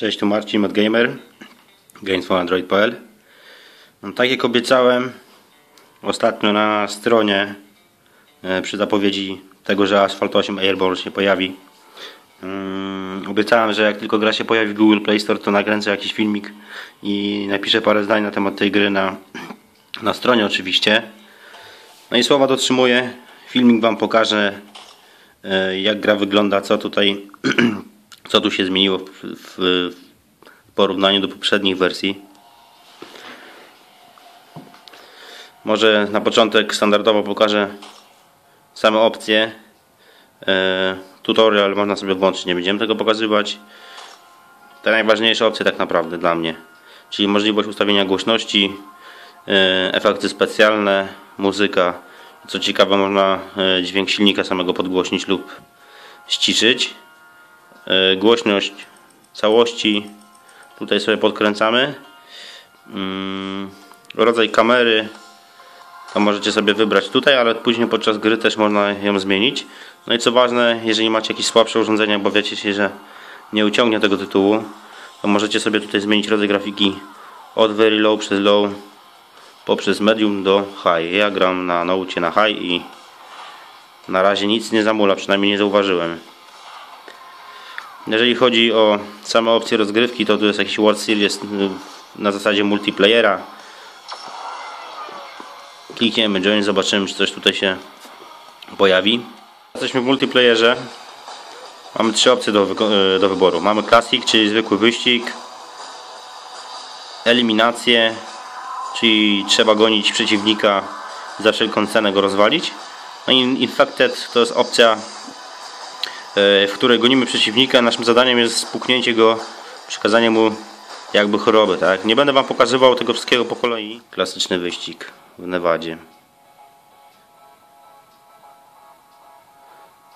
Cześć, tu Marcin Madgamer, games4android.pl no, Tak jak obiecałem ostatnio na stronie e, przy zapowiedzi tego, że Asphalt 8 Airborne się pojawi um, obiecałem, że jak tylko gra się pojawi w Google Play Store to nakręcę jakiś filmik i napiszę parę zdań na temat tej gry na, na stronie oczywiście. No i słowa dotrzymuję. Filmik Wam pokażę e, jak gra wygląda, co tutaj co tu się zmieniło w, w, w porównaniu do poprzednich wersji. Może na początek standardowo pokażę same opcje. E, tutorial można sobie włączyć, nie będziemy tego pokazywać. Te najważniejsze opcje tak naprawdę dla mnie. Czyli możliwość ustawienia głośności, e, efekty specjalne, muzyka. Co ciekawe można e, dźwięk silnika samego podgłośnić lub ściszyć. E, głośność całości. Tutaj sobie podkręcamy. Mm, rodzaj kamery. To możecie sobie wybrać tutaj, ale później podczas gry też można ją zmienić. No i co ważne, jeżeli macie jakieś słabsze urządzenia, bo wiecie się, że nie uciągnie tego tytułu to możecie sobie tutaj zmienić rodzaj grafiki od very low przez low poprzez medium do high. Ja gram na naucie na high i na razie nic nie zamula, przynajmniej nie zauważyłem jeżeli chodzi o same opcje rozgrywki, to tu jest jakiś World Series y, na zasadzie multiplayera. Klikniemy join, zobaczymy czy coś tutaj się pojawi. Jesteśmy w multiplayerze. Mamy trzy opcje do, y, do wyboru. Mamy Classic, czyli zwykły wyścig. Eliminację, czyli trzeba gonić przeciwnika za wszelką cenę go rozwalić. No i Infected to jest opcja w której gonimy przeciwnika. Naszym zadaniem jest spuknięcie go, przekazanie mu jakby choroby. Tak? Nie będę Wam pokazywał tego wszystkiego po kolei. Klasyczny wyścig w Nevadzie.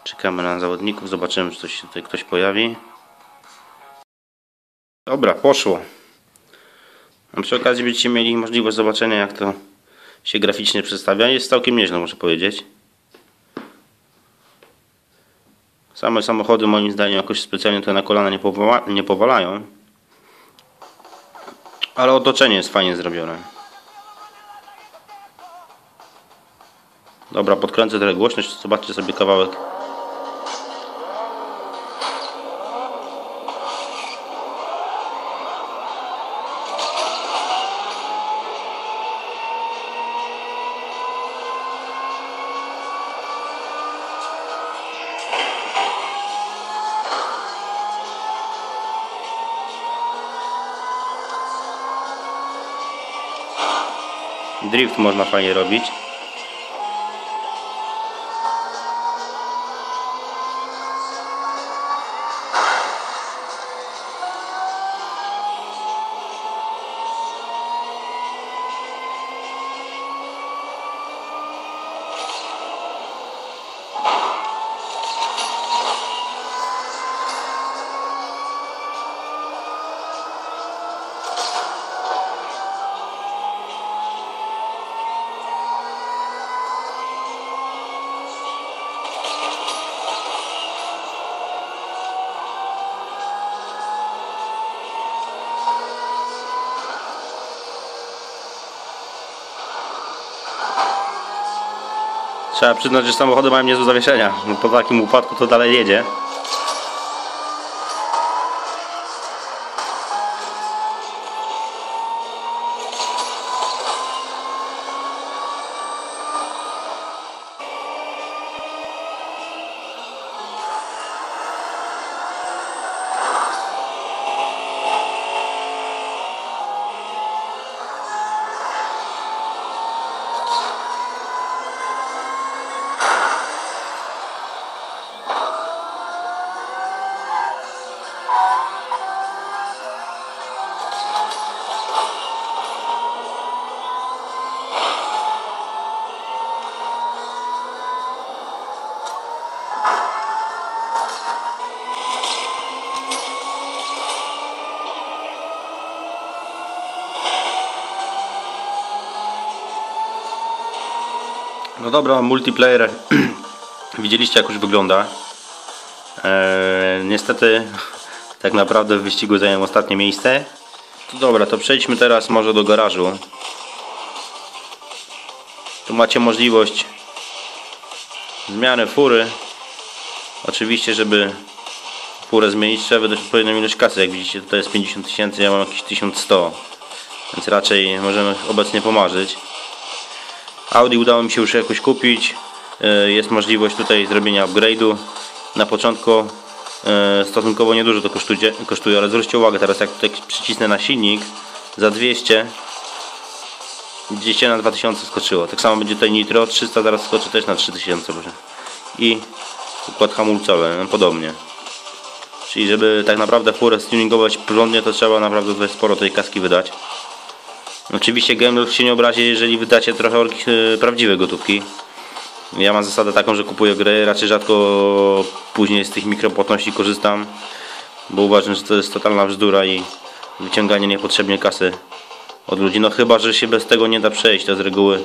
Czekamy na zawodników, zobaczymy czy coś tutaj ktoś pojawi. Dobra, poszło. A przy okazji będziecie mieli możliwość zobaczenia jak to się graficznie przedstawia. Jest całkiem nieźle muszę powiedzieć. Same samochody moim zdaniem jakoś specjalnie to na kolana nie, powala, nie powalają. Ale otoczenie jest fajnie zrobione. Dobra, podkręcę trochę głośność, zobaczcie sobie kawałek drift można fajnie robić Trzeba przyznać, że samochody mają niezłe zawieszenia. No, po takim upadku to dalej jedzie. No dobra, multiplayer. Widzieliście jak już wygląda. Eee, niestety tak naprawdę w wyścigu zająłem ostatnie miejsce. To dobra, to przejdźmy teraz może do garażu. Tu macie możliwość zmiany fury. Oczywiście, żeby furę zmienić trzeba wydać odpowiednią ilość kasy. Jak widzicie tutaj jest 50 tysięcy, ja mam jakieś 1100. Więc raczej możemy obecnie pomarzyć. Audi udało mi się już jakoś kupić. E, Jest możliwość tutaj zrobienia upgrade'u. Na początku e, stosunkowo niedużo to kosztuje, kosztuje, ale zwróćcie uwagę teraz jak tutaj przycisnę na silnik za 200 gdzieś na 2000 skoczyło. Tak samo będzie tutaj nitro 300 zaraz skoczy też na 3000 może. I układ hamulcowy, no podobnie. Czyli żeby tak naprawdę furę stuningować porządnie to trzeba naprawdę sporo tej kaski wydać. Oczywiście Gameloft się nie obrazi, jeżeli wydacie trochę orki- prawdziwej gotówki. Ja mam zasadę taką, że kupuję gry, raczej rzadko później z tych mikropłatności korzystam, bo uważam, że to jest totalna bzdura i wyciąganie niepotrzebnie kasy od ludzi. No chyba, że się bez tego nie da przejść, to z reguły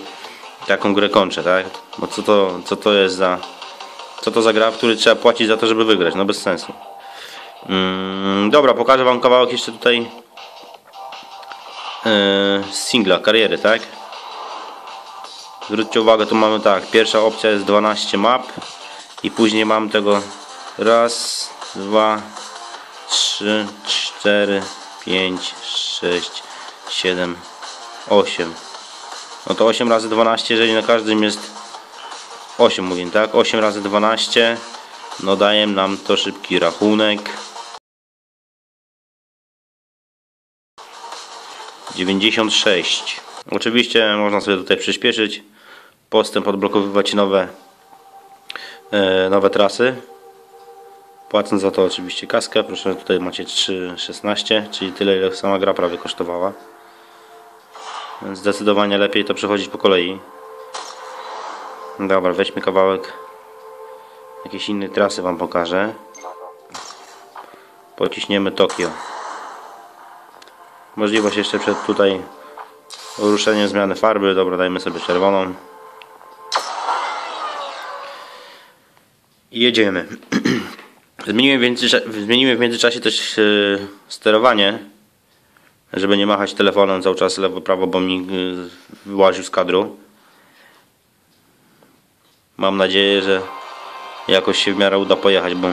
taką grę kończę, tak? Bo co to, co to jest za... Co to za gra, w której trzeba płacić za to, żeby wygrać? No bez sensu. Mm, dobra, pokażę wam kawałek jeszcze tutaj singla, kariery, tak? Zwróćcie uwagę, tu mamy tak, pierwsza opcja jest 12 map i później mam tego raz, dwa, trzy, cztery, pięć, sześć, siedem, osiem. No to 8 razy 12, jeżeli na każdym jest 8 mówię, tak? 8 razy 12 no daje nam to szybki rachunek 96 Oczywiście można sobie tutaj przyspieszyć postęp, odblokowywać nowe e, nowe trasy. Płacąc za to oczywiście kaskę proszę tutaj macie 3,16 czyli tyle ile sama gra prawie kosztowała. Więc zdecydowanie lepiej to przechodzić po kolei. Dobra weźmy kawałek. Jakiejś innej trasy wam pokażę. Pociśniemy Tokio możliwość jeszcze przed tutaj ruszeniem zmiany farby. Dobra dajmy sobie czerwoną. I jedziemy. Zmieniłem w, międzyczasie, zmieniłem w międzyczasie też yy, sterowanie żeby nie machać telefonem cały czas lewo prawo bo mi yy, wyłaził z kadru. Mam nadzieję, że jakoś się w miarę uda pojechać, bo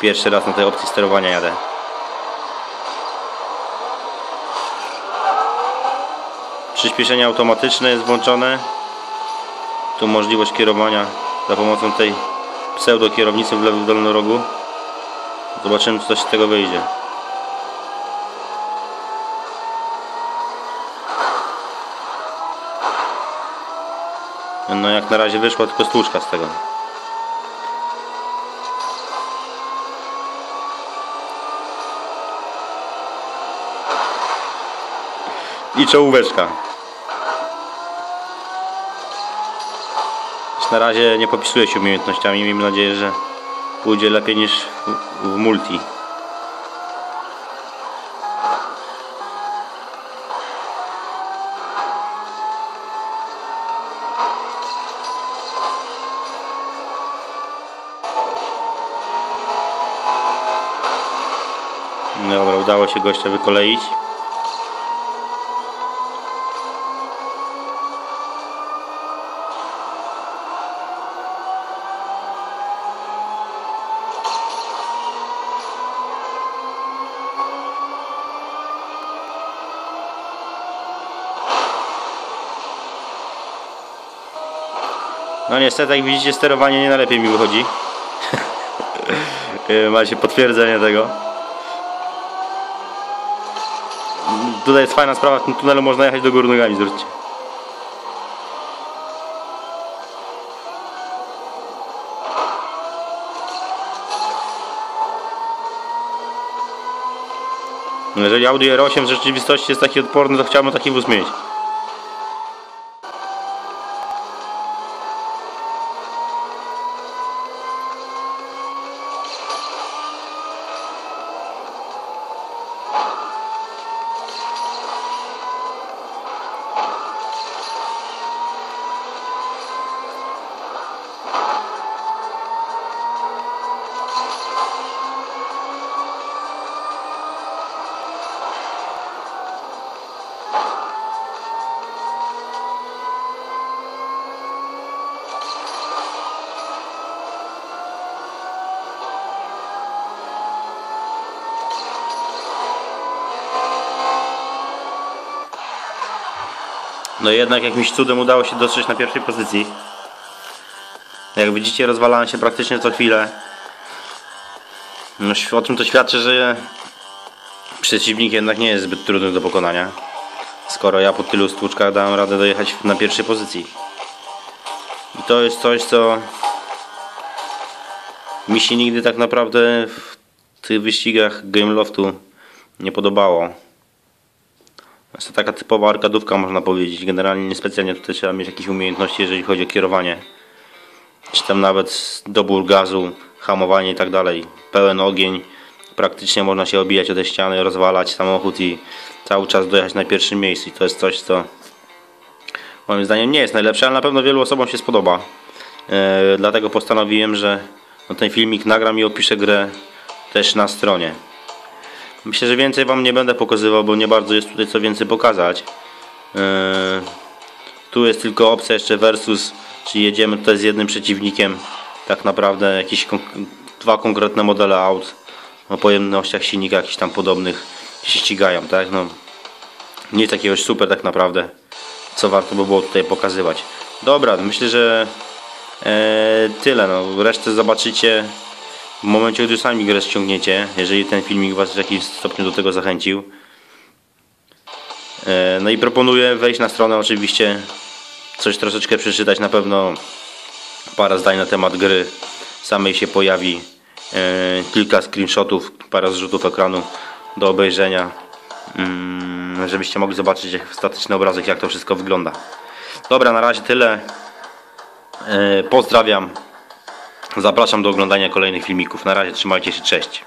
pierwszy raz na tej opcji sterowania jadę. Przyspieszenie automatyczne jest włączone. Tu możliwość kierowania za pomocą tej pseudo kierownicy w lewym dolnym rogu. Zobaczymy co z tego wyjdzie. No jak na razie wyszła tylko stłuczka z tego. I czołóweczka. Na razie nie popisuję się umiejętnościami. Miejmy nadzieję, że pójdzie lepiej niż w, multi. Dobra, udało się gościa wykoleić. No niestety jak widzicie sterowanie nie najlepiej mi wychodzi. Macie potwierdzenie tego. Tutaj jest fajna sprawa, w tym tunelu można jechać do góry nogami, zwróćcie. No Jeżeli Audi R8 w rzeczywistości jest taki odporny, to chciałbym taki wóz mieć. No jednak jakimś cudem udało się dotrzeć na pierwszej pozycji. Jak widzicie rozwalałem się praktycznie co chwilę. No, o tym to świadczy, że przeciwnik jednak nie jest zbyt trudny do pokonania. Skoro ja po tylu stłuczkach dałem radę dojechać na pierwszej pozycji. I to jest coś, co mi się nigdy tak naprawdę w tych wyścigach Gameloftu nie podobało. Jest to taka typowa arkadówka można powiedzieć. Generalnie niespecjalnie tutaj trzeba mieć jakieś umiejętności, jeżeli chodzi o kierowanie. Czy tam nawet dobór gazu, hamowanie i tak dalej. Pełen ogień. Praktycznie można się obijać o te ściany, rozwalać samochód i cały czas dojechać na pierwszym miejscu. I to jest coś, co moim zdaniem nie jest najlepsze, ale na pewno wielu osobom się spodoba. E, dlatego postanowiłem, że no, ten filmik nagram i opiszę grę też na stronie. Myślę, że więcej Wam nie będę pokazywał, bo nie bardzo jest tutaj co więcej pokazać. Yy, tu jest tylko opcja jeszcze versus, czyli jedziemy tutaj z jednym przeciwnikiem. Tak naprawdę jakieś dwa konkretne modele aut o pojemnościach silnika jakichś tam podobnych się ścigają, tak? No, nic jakiegoś super tak naprawdę, co warto by było tutaj pokazywać. Dobra, myślę, że e, tyle. No. Resztę zobaczycie w momencie, gdy sami grę ściągniecie, jeżeli ten filmik Was w jakimś stopniu do tego zachęcił. E, No i proponuję wejść na stronę oczywiście, coś troszeczkę przeczytać, na pewno parę zdań na temat gry samej się pojawi, e, kilka screenshotów, parę zrzutów ekranu do obejrzenia, mm, żebyście mogli zobaczyć statyczny obrazek, jak to wszystko wygląda. Dobra, na razie tyle. E, Pozdrawiam. Zapraszam do oglądania kolejnych filmików. Na razie trzymajcie się, cześć.